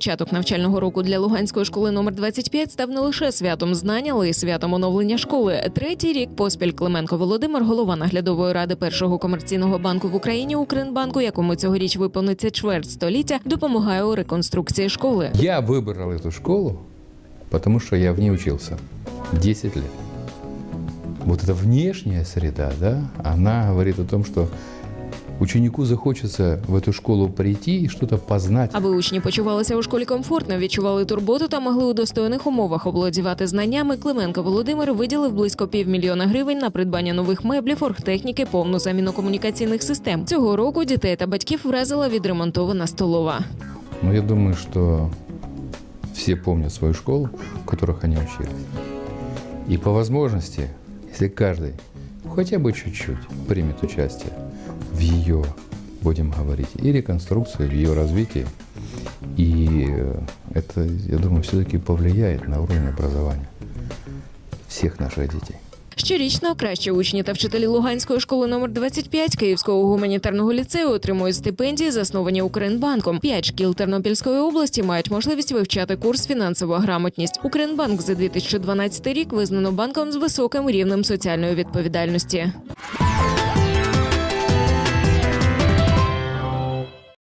Початок навчального року для Луганської школи номер 25 став не лише святом знань, але й святом оновлення школи. Третій рік поспіль Клименко Володимир, голова наглядової ради першого комерційного банку в Україні Укрінбанку, якому цьогоріч виповниться чверть століття, допомагає у реконструкції школи. Я выбрал эту школу, потому что я в ней учился 10 лет. Вот эта внешняя среда, да, она говорит о том, что ученику захочется в эту школу прийти и что-то познать. Аби учні почувалися у школі комфортно, відчували турботу та могли у достойних умовах обладівати знаннями. Клименко Володимир виділив близько півмільйона гривень на придбання нових меблів, оргтехніки, повну заміну комунікаційних систем. Цього року дітей та батьків вразила відремонтована столова. Но я думаю, что все помнят свою школу, в которых они учились. И по возможности, если каждый хотя бы чуть-чуть примет участие в ее, будем говорить, и реконструкции, в ее развитии, и э, это, я думаю, все-таки повлияет на уровень образования всех наших детей. Щорічно кращі учні та вчителі Луганської школи номер 25 Київського гуманітарного ліцею отримують стипендії, засновані Укрінбанком. П'ять шкіл Тернопільської області мають можливість вивчати курс фінансова грамотність. Укрінбанк за 2012 рік визнано банком з високим рівнем соціальної відповідальності.